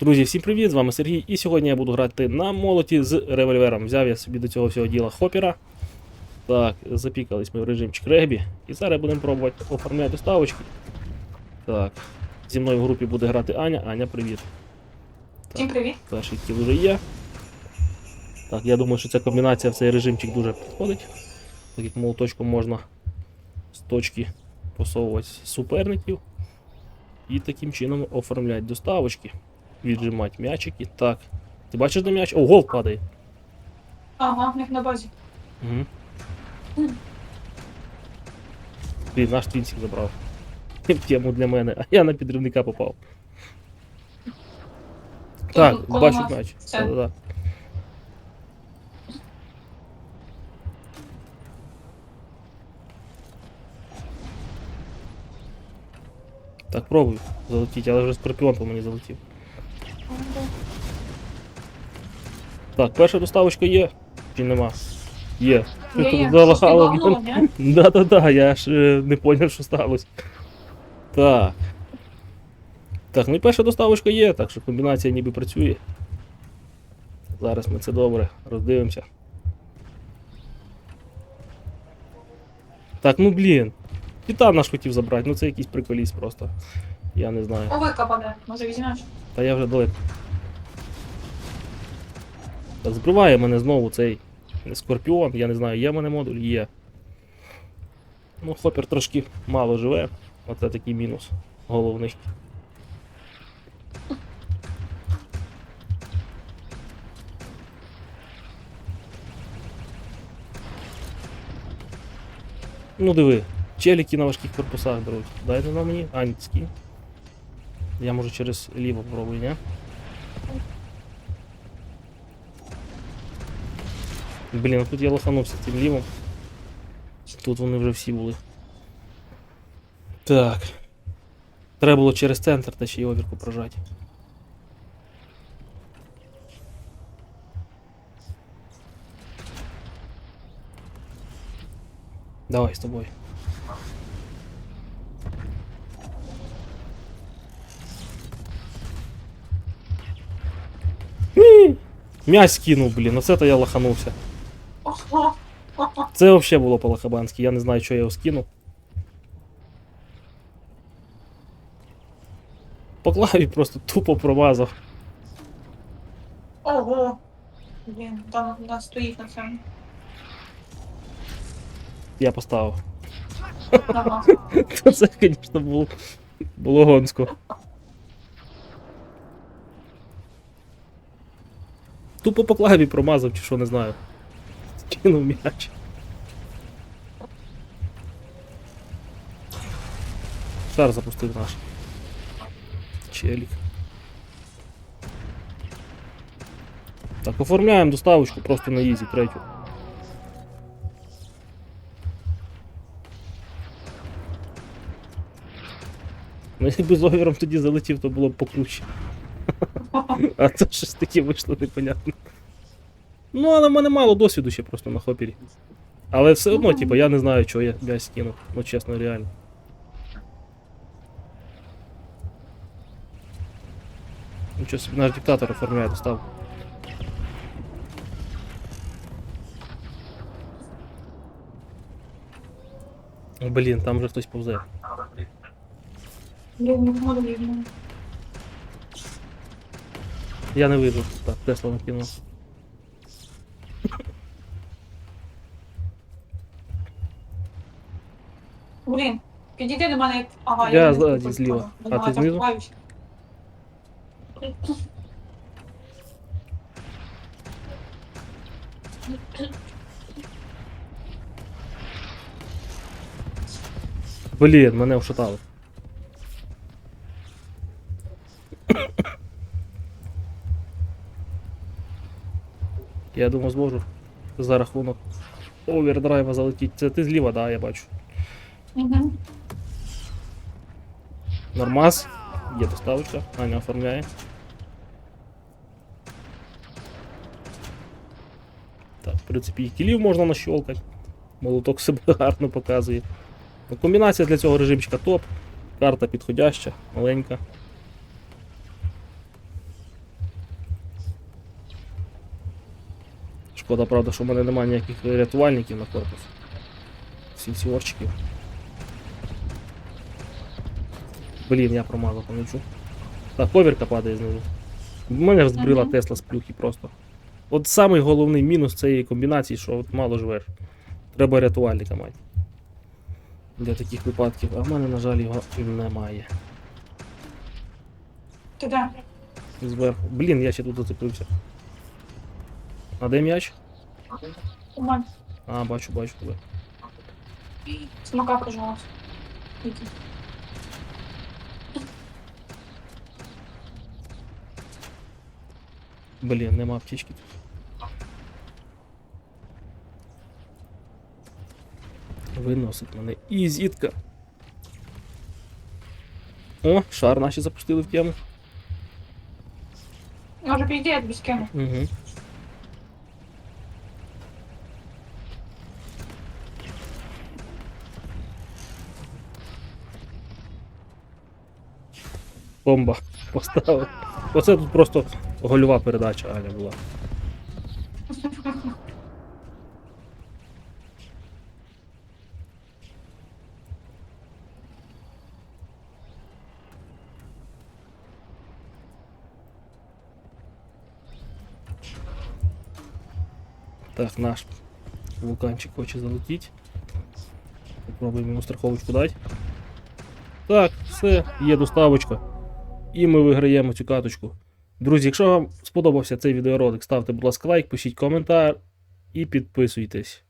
Друзі, всім привіт! З вами Сергій. І сьогодні я буду грати на молоті з револьвером. Взяв я собі до цього всього діла хопера. Так, запікались ми в режимчик регбі. І зараз будемо пробувати оформляти доставочки. Так. Зі мною в групі буде грати Аня. Аня, привіт. Всім привіт. Перший кіл вже є. Так, я думаю, що ця комбінація в цей режимчик дуже підходить. Так як молоточком можна з точки посовувати суперників. І таким чином оформляти доставочки. Віджимати м'ячики. Так. Ти бачиш, де м'яч? О, гол падає. Ага, як на базі. Угу. Блін, наш твінсік забрав. Тему для мене, а я на підривника попав. Так, коло бачу нас. м'яч. Все. Да-да-да. Так, пробуй залетіть, але вже скорпіон по мені залетів. Так, перша доставочка є. Чи нема? Є. Є, є. Залахало. Щось? Да-да-да, я ж е, не поняв, що сталося. Так. Так, ну і перша доставочка є, так що комбінація ніби працює. Зараз ми це добре роздивимося. Так, ну блін. Титан наш хотів забрати, ну це якийсь приколіст просто. Я не знаю. Овика паде, може візьмеш? Та я вже далеко. Так, збриває мене знову цей скорпіон, я не знаю, є в мене модуль? Є. Ну, хопер трошки мало живе. Оце такий мінус головний. Ну диви, челіки на важких корпусах беруть. Дайте на мені, скинь. Я можу через ліво попробую, ні? Блін, а тут я лоханувся цим лівом. Тут вони вже всі були. Так. Треба було через центр та ще й овірку прожати. Давай з тобою. Ні! М'яч скинув, блін, оце то я лоханувся. Це взагалі було по-лохабанськи, я не знаю, що я його скинув. По клаві просто тупо промазав. Ого. Блін, там вона стоїть на цьому. Я поставив. Ага. То це, звісно, було, було гонсько. Тупо по клаві промазав, чи що не знаю. Кинув м'яч. Шар запустив наш. Челік. Так, оформляємо доставочку просто на ізі, третю. Ну, якби з овіром тоді залетів, то було б покруче. А це щось таке вийшло непонятно. Ну, але в мене мало досвіду ще просто на хопері. Але все одно, типу, я не знаю, чого я м'яч скинув. Ну, чесно, реально. Нічого собі наш диктатор оформляє доставку. О, Блін, там вже хтось повзе. Візьму. Я не вижу. Так, Тесла накинув. Блін, підійди до мене. Ага, Я не ззаді, знаю, зліва. А ти я знизу? Блін, мене вшатали. Я думаю, зможу за рахунок овердрайва залетіти. Це ти зліва, да, я бачу. Угу. Нормас. Є доставочка. Аня оформляє. Так, в принципі, і кілів можна нащолкати. Молоток себе гарно показує. Ну, комбінація для цього режимчика топ. Карта підходяща, маленька. Шкода, правда, що в мене немає ніяких рятувальників на корпус. Сенсіорчиків. Блін, я промазав, помічу. Так, повірка падає знизу. Мене збрила. Тесла з плюхи просто. От самий головний мінус цієї комбінації, що от мало живеш. Треба рятувальника мати. Для таких випадків. А в мене, на жаль, його немає. Ти де? Зверху. Блін, я ще тут зацепився. А де м'яч? У мене. А, бачу, бачу тебе. Смока прижалась. Блін, нема аптечки тут. Виносить мене. І зітка. О, шар наші запустили в тему. Може підійди, я тобі. Угу. Бомба поставив. Оце тут просто гольова передача Аля була. Так, наш вулканчик хоче залетіти. Попробуємо йому страховочку дати. Так, все, є доставочка. І ми виграємо цю каточку. Друзі, якщо вам сподобався цей відеоролик, ставте, будь ласка, лайк, пишіть коментар і підписуйтесь.